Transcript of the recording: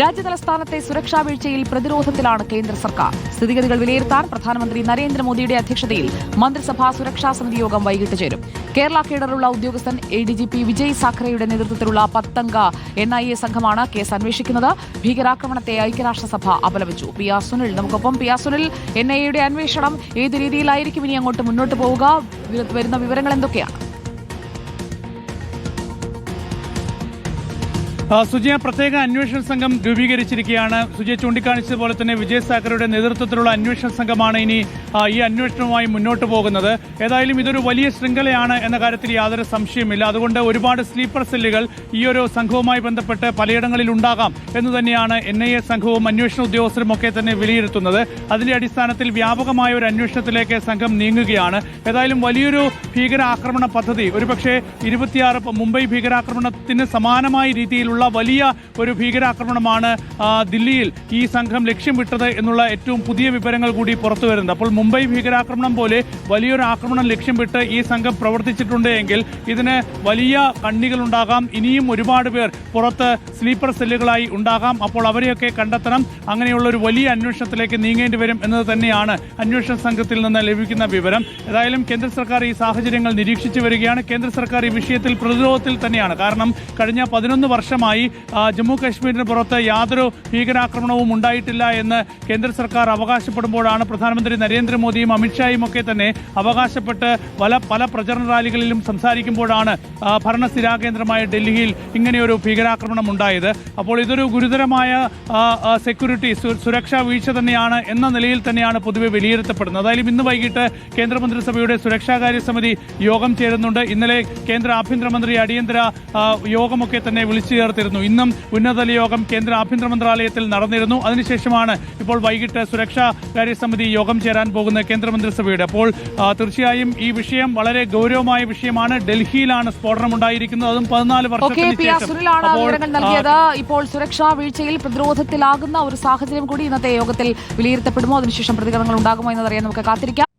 രാജ്യതലസ്ഥാനത്തെ സുരക്ഷാ വീഴ്ചയിൽ പ്രതിരോധത്തിലാണ് കേന്ദ്ര സർക്കാർ. സ്ഥിതിഗതികൾ വിലയിരുത്താൻ പ്രധാനമന്ത്രി നരേന്ദ്രമോദിയുടെ അധ്യക്ഷതയിൽ മന്ത്രിസഭാ സുരക്ഷാ സമിതി യോഗം വൈകിട്ട് ചേരും. കേരള കേഡറുള്ള ഉദ്യോഗസ്ഥൻ A D G P Vijay സാഖറെയുടെ നേതൃത്വത്തിലുള്ള പത്തംഗ എൻ ഐ എ സംഘമാണ് കേസ് അന്വേഷിക്കുന്നത്. ഭീകരാക്രമണത്തെ ഐക്യരാഷ്ട്രസഭ അപലപിച്ചു. പി ആർ സുനിൽ നമുക്കൊപ്പം P R Sunil N I എയുടെ അന്വേഷണം ഏത് രീതിയിലായിരിക്കും? ഇനി അങ്ങോട്ട് മുന്നോട്ട് പോവുക. വരുന്ന വിവരങ്ങൾ എന്തൊക്കെയാണ്? സുജയ പ്രത്യേക അന്വേഷണ സംഘം രൂപീകരിച്ചിരിക്കുകയാണ്. സുജയ ചൂണ്ടിക്കാണിച്ചതുപോലെ തന്നെ വിജയ് സാക്കറയുടെ നേതൃത്വത്തിലുള്ള അന്വേഷണ സംഘമാണ് ഇനി ഈ അന്വേഷണവുമായി മുന്നോട്ട് പോകുന്നത്. ഏതായാലും ഇതൊരു വലിയ ശൃംഖലയാണ് എന്ന കാര്യത്തിൽ യാതൊരു സംശയമില്ല അതുകൊണ്ട് ഒരുപാട് സ്ലീപ്പർ സെല്ലുകൾ ഈ ഒരു സംഘവുമായി ബന്ധപ്പെട്ട് പലയിടങ്ങളിൽ ഉണ്ടാകാം എന്ന് തന്നെയാണ് എൻ ഐ എ സംഘവും അന്വേഷണ ഉദ്യോഗസ്ഥരും ഒക്കെ തന്നെ വിലയിരുത്തുന്നത്. അതിന്റെ അടിസ്ഥാനത്തിൽ വ്യാപകമായ ഒരു അന്വേഷണത്തിലേക്ക് സംഘം നീങ്ങുകയാണ്. ഏതായാലും വലിയൊരു ഭീകരാക്രമണ പദ്ധതി. ഒരുപക്ഷെ ഇരുപത്തിയാറ് മുംബൈ ഭീകരാക്രമണത്തിന് സമാനമായ രീതിയിലുള്ള വലിയ ഒരു ഭീകരാക്രമണമാണ് ദില്ലിയിൽ ഈ സംഘം ലക്ഷ്യം വിട്ടത് എന്നുള്ള ഏറ്റവും പുതിയ വിവരങ്ങൾ കൂടി പുറത്തു വരുന്നത് അപ്പോൾ മുംബൈ ഭീകരാക്രമണം പോലെ വലിയൊരു ആക്രമണം ലക്ഷ്യം വിട്ട് ഈ സംഘം പ്രവർത്തിച്ചിട്ടുണ്ട് എങ്കിൽ ഇതിന് വലിയ കണ്ണികൾ ഉണ്ടാകാം. ഇനിയും ഒരുപാട് പേർ പുറത്ത് സ്ലീപ്പർ സെല്ലുകളായി ഉണ്ടാകാം. അപ്പോൾ അവരെയൊക്കെ കണ്ടെത്തണം. അങ്ങനെയുള്ള ഒരു വലിയ അന്വേഷണത്തിലേക്ക് നീങ്ങേണ്ടി വരും എന്നത് തന്നെയാണ് അന്വേഷണ സംഘത്തിൽ നിന്ന് ലഭിക്കുന്ന വിവരം. ഏതായാലും കേന്ദ്ര സർക്കാർ ഈ സാഹചര്യങ്ങൾ നിരീക്ഷിച്ചു വരികയാണ്. കേന്ദ്ര സർക്കാർ ഈ വിഷയത്തിൽ പ്രതിരോധത്തിൽ തന്നെയാണ്. കാരണം കഴിഞ്ഞ പതിനൊന്ന് വർഷമായി ആ, ജമ്മു കാശ്മീരിന് പുറത്ത് യാതൊരു ഭീകരാക്രമണവും ഉണ്ടായിട്ടില്ല എന്ന് കേന്ദ്ര സർക്കാർ അവകാശപ്പെടുമ്പോഴാണ് പ്രധാനമന്ത്രി നരേന്ദ്രമോദിയും അമിത്ഷായും ഒക്കെ തന്നെ അവകാശപ്പെട്ട് പല പല പ്രചരണ റാലികളിലും സംസാരിക്കുമ്പോഴാണ് ഭരണ സ്ഥിരാകേന്ദ്രമായ ഡൽഹിയിൽ ഇങ്ങനെയൊരു ഭീകരാക്രമണം ഉണ്ടായത്. അപ്പോൾ ഇതൊരു ഗുരുതരമായ സെക്യൂരിറ്റി സുരക്ഷാ വീഴ്ച തന്നെയാണ് എന്ന നിലയിൽ തന്നെയാണ് പൊതുവെ വിലയിരുത്തപ്പെടുന്നത്. അതായാലും ഇന്ന് വൈകിട്ട് കേന്ദ്രമന്ത്രിസഭയുടെ സുരക്ഷാകാര്യ സമിതി യോഗം ചേരുന്നുണ്ട്. ഇന്നലെ കേന്ദ്ര ആഭ്യന്തരമന്ത്രി അടിയന്തര യോഗമൊക്കെ തന്നെ വിളിച്ചു ചേർത്തിരുന്നു ഇന്നും ഉന്നതതല യോഗം കേന്ദ്ര ആഭ്യന്തര മന്ത്രാലയത്തിൽ നടന്നിരുന്നു. അതിനുശേഷമാണ് ഇപ്പോൾ വൈകിട്ട് സുരക്ഷാ കാര്യസമിതി യോഗം ചേരാൻ പോകുന്ന കേന്ദ്രമന്ത്രിസഭയുടെ. അപ്പോൾ തീർച്ചയായും ഈ വിഷയം വളരെ ഗൗരവമായ വിഷയമാണ്. ഡൽഹിയിലാണ് സ്ഫോടനം ഉണ്ടായിരിക്കുന്നത് അതും പതിനാല് വർഷത്തിന് ഇപ്പോൾ സുരക്ഷാ വീഴ്ചയിൽ പ്രതിരോധത്തിലാകുന്ന ഒരു സാഹചര്യം കൂടി ഇന്നത്തെ യോഗത്തിൽ വിലയിരുത്തപ്പെടുമോ? അതിനുശേഷം പ്രതികരണങ്ങൾ ഉണ്ടാകുമോ എന്നതറിയാൻ നമുക്ക് കാത്തിരിക്കാം.